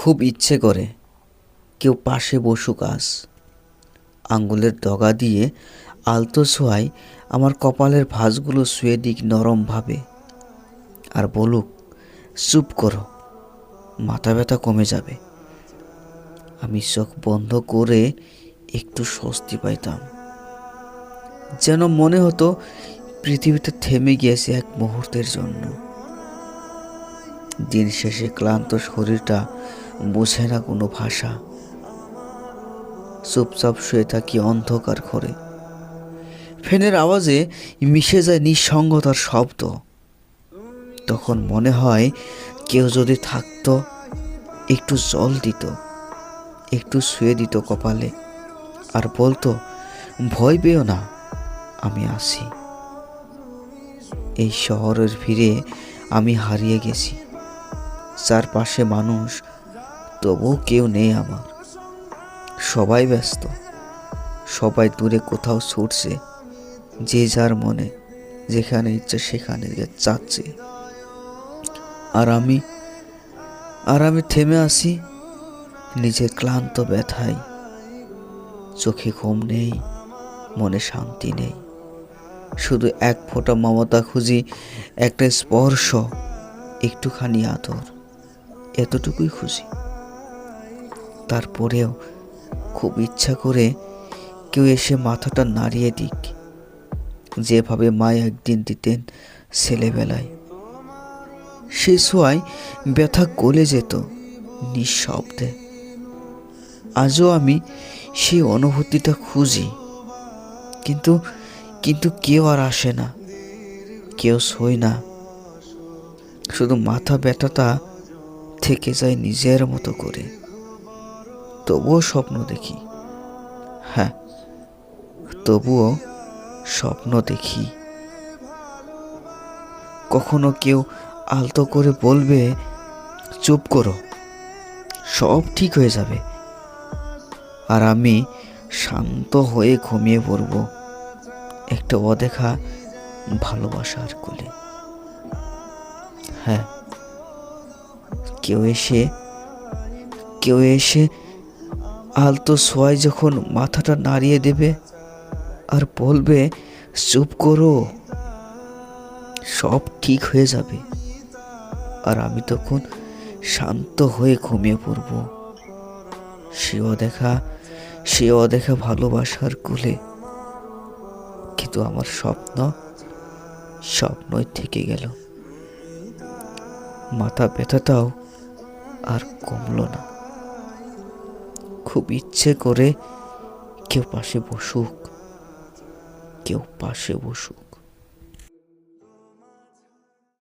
খুব ইচ্ছে করে কেউ পাশে বসুক আস আঙ্গুলের ডগা দিয়ে আলতো ছোঁয়ায় আমার কপালের ভাঁজগুলো শুয়ে দিক নরমভাবে। আর বলুক, চুপ করো, মাথা ব্যথা কমে যাবে। আমি চোখ বন্ধ করে একটু স্বস্তি পাইতাম। যেন মনে হতো পৃথিবীতে থেমে গিয়েছে এক মুহূর্তের জন্য। দিন শেষে ক্লান্ত শরীরটা বোঝে না কোনো ভাষা। চুপচাপ শুয়ে থাকি অন্ধকার করে ফ্যানের আওয়াজে মিশে যায় নিঃসঙ্গতার শব্দ। তখন মনে হয় কেউ যদি থাকতো, একটু জল দিত, একটু শুয়ে দিত কপালে। আর বলতো, ভয় পেও না, আমি আসি এই শহরের ভিড়ে আমি হারিয়ে গেছি। চারপাশে মানুষ, তবুও কেউ নেই আমার। সবাই ব্যস্ত, সবাই দূরে কোথাও ছুটছে, যে যার মনে, যেখানে ইচ্ছে সেখানে চাচ্ছে আর আমি আর আমি থেমে আসি নিজের ক্লান্ত ব্যথায়। চোখে ঘুম নেই, মনে শান্তি নেই। শুধু এক ফোঁটা মমতা খুঁজি, একটা স্পর্শ, একটুখানি আদর। এতটুকুই খুশি। তারপরেও খুব ইচ্ছা করে কেউ এসে মাথাটা নাড়িয়ে দিক। যেভাবে মা একদিন দিতেন ছেলেবেলায়। সে ছোঁয়ায় ব্যথা গলে যেত নিঃশব্দে। আজও আমি সেই অনুভূতিটা খুঁজি। কিন্তু কিন্তু কেউ আর আসে না। কেউ শোয় না। শুধু মাথা ব্যথাটা থেকে যায় নিজের মতো করে। তবুও স্বপ্ন দেখি। হ্যাঁ তবুও স্বপ্ন দেখি। কখনো কেউ আলতো করে বলবে, চুপ করো, সব ঠিক হয়ে যাবে। আর আমি শান্ত হয়ে ঘুমিয়ে পড়ব একটা অদেখা ভালোবাসার কোলে। হ্যাঁ কেউ এসে কেউ এসে আলতো সোয়াই যখন মাথাটা নাড়িয়ে দেবে আর বলবে, চুপ করো, সব ঠিক হয়ে যাবে। আর আমি তখন শান্ত হয়ে ঘুমিয়ে পড়ব। সেও দেখা সেও দেখা ভালোবাসার কুলে। কিন্তু আমার স্বপ্ন, স্বপ্নই থেকে গেল। মাথা ব্যথাটাও আর কমলো না। খুব ইচ্ছে করে কেউ পাশে বসুক কেউ পাশে বসুক।